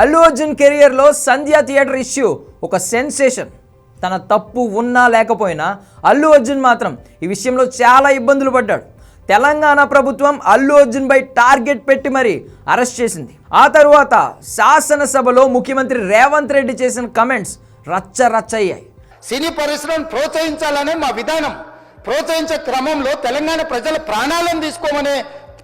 అల్లు అర్జున్ కెరియర్లో Sandhya theatre issue ఒక sensation తన తప్పు ఉన్నా లేకపోయినా అల్లు అర్జున్ మాత్రం ఈ విషయంలో చాలా ఇబ్బందులు పడ్డాడు. తెలంగాణ ప్రభుత్వం అల్లు అర్జున్పై టార్గెట్ పెట్టి మరీ అరెస్ట్ చేసింది. ఆ తరువాత శాసనసభలో ముఖ్యమంత్రి రేవంత్ రెడ్డి చేసిన కమెంట్స్ రచ్చ రచ్చయ్యాయి సినీ పరిశ్రమను ప్రోత్సహించాలనే మా విధానం. ప్రోత్సహించే క్రమంలో తెలంగాణ ప్రజల ప్రాణాలను తీసుకోమనే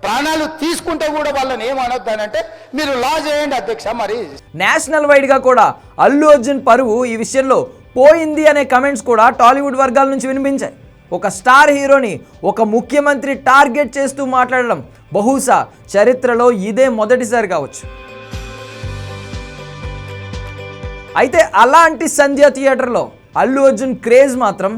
ప్రాణాలు తీసుకుంటే కూడా వాళ్ళని ఏమనొద్దానంటే మీరు లా చేయండి అధ్యక్ష మరి. నేషనల్ వైడ్గా కూడా అల్లు అర్జున్ పరువు ఈ విషయంలో పోయింది అనే కమెంట్స్ కూడా టాలీవుడ్ వర్గాల నుంచి వినిపించాయి. ఒక స్టార్ హీరోని ఒక ముఖ్యమంత్రి టార్గెట్ చేస్తూ మాట్లాడడం బహుశా చరిత్రలో ఇదే మొదటిసారి కావచ్చు. అయితే అలాంటి సంధ్య థియేటర్లో అల్లు అర్జున్ క్రేజ్ మాత్రం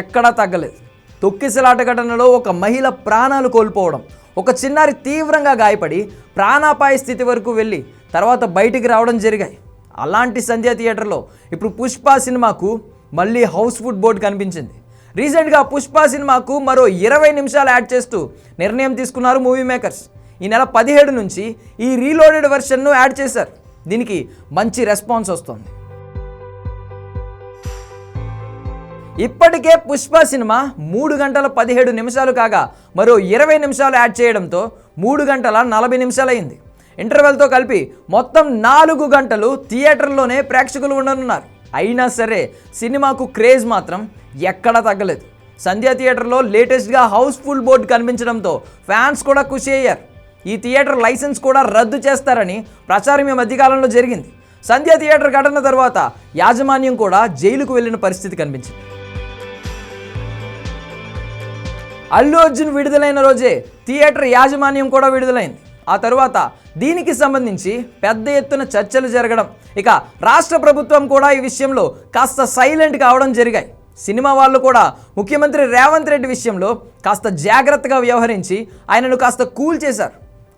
ఎక్కడా తగ్గలేదు. తొక్కిసలాట ఘటనలో ఒక మహిళ ప్రాణాలు కోల్పోవడం ఒక చిన్నారి తీవ్రంగా గాయపడి ప్రాణాపాయ స్థితి వరకు వెళ్ళి తర్వాత బయటికి రావడం జరిగాయి. అలాంటి సంధ్య థియేటర్లో ఇప్పుడు పుష్ప సినిమాకు మళ్ళీ హౌస్ఫుడ్ బోర్డు కనిపించింది. రీసెంట్గా పుష్ప సినిమాకు మరో ఇరవై నిమిషాలు యాడ్ చేస్తూ నిర్ణయం తీసుకున్నారు మూవీ మేకర్స్. ఈ నెల పదిహేడు నుంచి ఈ రీలోడెడ్ వెర్షన్ను యాడ్ చేశారు. దీనికి మంచి రెస్పాన్స్ వస్తుంది. ఇప్పటికే పుష్ప సినిమా మూడు గంటల పదిహేడు నిమిషాలు కాగా మరో ఇరవై నిమిషాలు యాడ్ చేయడంతో మూడు గంటల నలభై నిమిషాలైంది. ఇంటర్వెల్తో కలిపి మొత్తం నాలుగు గంటలు థియేటర్లోనే ప్రేక్షకులు ఉండనున్నారు. అయినా సరే సినిమాకు క్రేజ్ మాత్రం ఎక్కడా తగ్గలేదు. సంధ్యా థియేటర్లో లేటెస్ట్గా హౌస్ఫుల్ బోర్డు కనిపించడంతో ఫ్యాన్స్ కూడా ఖుషి అయ్యారు. ఈ థియేటర్ లైసెన్స్ కూడా రద్దు చేస్తారని ప్రచారం ఈ మధ్యకాలంలో జరిగింది. సంధ్యా థియేటర్ ఘటన తర్వాత యాజమాన్యం కూడా జైలుకు వెళ్ళిన పరిస్థితి కనిపించింది. అల్లు అర్జున్ విడుదలైన రోజే థియేటర్ యాజమాన్యం కూడా విడుదలైంది. ఆ తరువాత దీనికి సంబంధించి పెద్ద ఎత్తున చర్చలు జరగడం ఇక రాష్ట్ర ప్రభుత్వం కూడా ఈ విషయంలో కాస్త సైలెంట్ కావడం జరిగాయి. సినిమా వాళ్ళు కూడా ముఖ్యమంత్రి రేవంత్ రెడ్డి విషయంలో కాస్త జాగ్రత్తగా వ్యవహరించి ఆయనను కాస్త కూల్ చేశారు.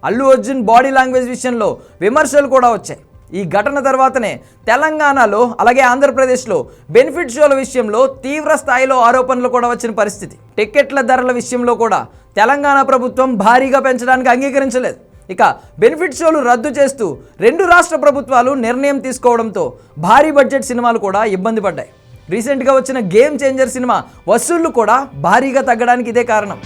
అల్లు అర్జున్ బాడీ లాంగ్వేజ్ విషయంలో విమర్శలు కూడా వచ్చాయి. ఈ ఘటన తర్వాతనే తెలంగాణలో అలాగే ఆంధ్రప్రదేశ్లో బెనిఫిట్ షోల విషయంలో తీవ్ర స్థాయిలో ఆరోపణలు కూడా వచ్చిన పరిస్థితి. టికెట్ల ధరల విషయంలో కూడా తెలంగాణ ప్రభుత్వం భారీగా పెంచడానికి అంగీకరించలేదు. ఇక బెనిఫిట్ షోలు రద్దు చేస్తూ రెండు రాష్ట్ర ప్రభుత్వాలు నిర్ణయం తీసుకోవడంతో భారీ బడ్జెట్ సినిమాలు కూడా ఇబ్బంది పడ్డాయి. రీసెంట్గా వచ్చిన గేమ్ చేంజర్ సినిమా వసూళ్ళు కూడా భారీగా తగ్గడానికి ఇదే కారణం.